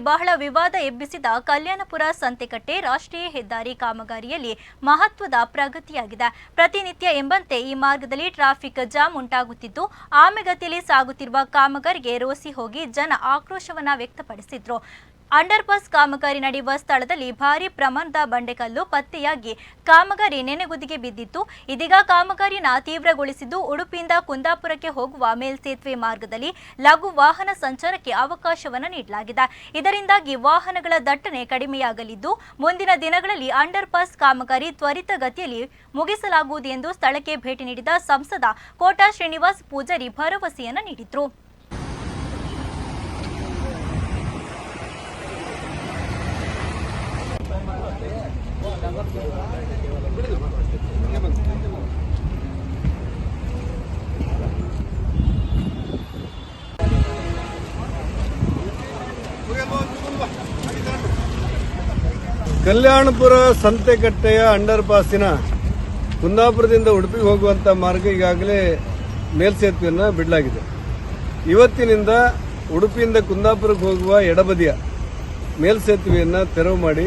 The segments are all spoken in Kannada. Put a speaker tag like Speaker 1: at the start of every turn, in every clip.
Speaker 1: ಬಹಳ ವಿವಾದ ಎಬ್ಬಿಸಿದ ಕಲ್ಯಾಣಪುರ ಸಂತೆಕಟ್ಟೆ ರಾಷ್ಟ್ರೀಯ ಹೆದ್ದಾರಿ ಕಾಮಗಾರಿಯಲ್ಲಿ ಮಹತ್ವದ ಪ್ರಗತಿಯಾಗಿದೆ. ಪ್ರತಿನಿತ್ಯ ಎಂಬಂತೆ ಈ ಮಾರ್ಗದಲ್ಲಿ ಟ್ರಾಫಿಕ್ ಜಾಮ್ ಉಂಟಾಗುತ್ತಿದ್ದು, ಆಮೆಗತಿಯಲ್ಲಿ ಸಾಗುತ್ತಿರುವ ಕಾಮಗಾರಿಗೆ ರೋಸಿ ಹೋಗಿ ಜನ ಆಕ್ರೋಶವನ್ನ ವ್ಯಕ್ತಪಡಿಸಿದ್ರು. ಅಂಡರ್ ಪಾಸ್ ಕಾಮಗಾರಿ ನಡೆಯುವ ಸ್ಥಳದಲ್ಲಿ ಭಾರಿ ಪ್ರಮಾಣದ ಬಂಡೆಕಲ್ಲು ಪತ್ತೆಯಾಗಿ ಕಾಮಗಾರಿ ನೆನೆಗುದಿಗೆ ಬಿದ್ದಿತ್ತು. ಇದೀಗ ಕಾಮಗಾರಿನ ತೀವ್ರಗೊಳಿಸಿದ್ದು ಉಡುಪಿಯಿಂದ ಕುಂದಾಪುರಕ್ಕೆ ಹೋಗುವ ಮೇಲ್ಸೇತುವೆ ಮಾರ್ಗದಲ್ಲಿ ಲಘು ವಾಹನ ಸಂಚಾರಕ್ಕೆ ಅವಕಾಶವನ್ನು ನೀಡಲಾಗಿದೆ. ಇದರಿಂದಾಗಿ ವಾಹನಗಳ ದಟ್ಟಣೆ ಕಡಿಮೆಯಾಗಲಿದ್ದು, ಮುಂದಿನ ದಿನಗಳಲ್ಲಿ ಅಂಡರ್ಪಾಸ್ ಕಾಮಗಾರಿ ತ್ವರಿತಗತಿಯಲ್ಲಿ ಮುಗಿಸಲಾಗುವುದು ಎಂದು ಸ್ಥಳಕ್ಕೆ ಭೇಟಿ ನೀಡಿದ ಸಂಸದ ಕೋಟಾ ಶ್ರೀನಿವಾಸ್ ಪೂಜಾರಿ ಭರವಸೆಯನ್ನು ನೀಡಿದ್ರು.
Speaker 2: ಕಲ್ಯಾಣಪುರ ಸಂತೆಕಟ್ಟೆಯ ಅಂಡರ್ ಪಾಸಿನ ಕುಂದಾಪುರದಿಂದ ಉಡುಪಿಗೆ ಹೋಗುವಂಥ ಮಾರ್ಗ ಈಗಾಗಲೇ ಮೇಲ್ಸೇತುವೆಯನ್ನು ಬಿಡಲಾಗಿದೆ. ಇವತ್ತಿನಿಂದ ಉಡುಪಿಯಿಂದ ಕುಂದಾಪುರಕ್ಕೆ ಹೋಗುವ ಎಡಬದಿಯ ಮೇಲ್ಸೇತುವೆಯನ್ನು ತೆರವು ಮಾಡಿ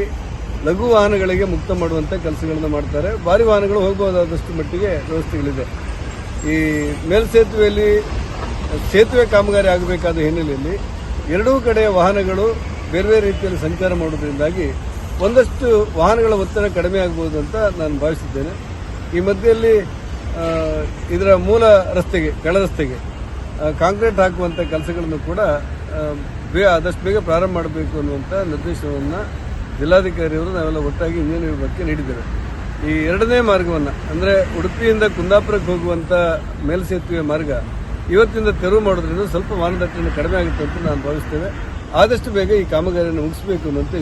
Speaker 2: ಲಘು ವಾಹನಗಳಿಗೆ ಮುಕ್ತ ಮಾಡುವಂಥ ಕೆಲಸಗಳನ್ನು ಮಾಡ್ತಾರೆ. ಭಾರಿ ವಾಹನಗಳು ಹೋಗಬಹುದಾದಷ್ಟು ಮಟ್ಟಿಗೆ ವ್ಯವಸ್ಥೆಗಳಿದೆ. ಈ ಮೇಲ್ಸೇತುವೆಯಲ್ಲಿ ಸೇತುವೆ ಕಾಮಗಾರಿ ಆಗಬೇಕಾದ ಹಿನ್ನೆಲೆಯಲ್ಲಿ ಎರಡೂ ಕಡೆಯ ವಾಹನಗಳು ಬೇರೆ ಬೇರೆ ರೀತಿಯಲ್ಲಿ ಸಂಚಾರ ಮಾಡುವುದರಿಂದಾಗಿ ಒಂದಷ್ಟು ವಾಹನಗಳ ಒತ್ತಡ ಕಡಿಮೆ ಆಗ್ಬೋದು ಅಂತ ನಾನು ಭಾವಿಸಿದ್ದೇನೆ ಈ ಮಧ್ಯೆಯಲ್ಲಿ ಇದರ ಮೂಲ ರಸ್ತೆಗೆ, ಕೆಳ ರಸ್ತೆಗೆ ಕಾಂಕ್ರೀಟ್ ಹಾಕುವಂಥ ಕೆಲಸಗಳನ್ನು ಕೂಡ ಆದಷ್ಟು ಬೇಗ ಪ್ರಾರಂಭ ಮಾಡಬೇಕು ಅನ್ನುವಂಥ ನಿರ್ದೇಶನವನ್ನು ಜಿಲ್ಲಾಧಿಕಾರಿಯವರು ನಾವೆಲ್ಲ ಒಟ್ಟಾಗಿ ಇಂಜಿನ್ ವಿಭಾಗಕ್ಕೆ ನೀಡಿದ್ದೇವೆ. ಈ ಎರಡನೇ ಮಾರ್ಗವನ್ನು, ಅಂದರೆ ಉಡುಪಿಯಿಂದ ಕುಂದಾಪುರಕ್ಕೆ ಹೋಗುವಂಥ ಮೇಲ್ಸೇತುವೆ ಮಾರ್ಗ, ಇವತ್ತಿಂದ ತೆರವು ಮಾಡೋದ್ರಿಂದ ಸ್ವಲ್ಪ ದಟ್ಟಣೆ ಕಡಿಮೆ ಆಗುತ್ತೆ ಅಂತ ನಾನು ಭಾವಿಸ್ತೇವೆ. ಆದಷ್ಟು ಬೇಗ ಈ ಕಾಮಗಾರಿಯನ್ನು ಮುಗಿಸಬೇಕು ಅನ್ನುವಂಥ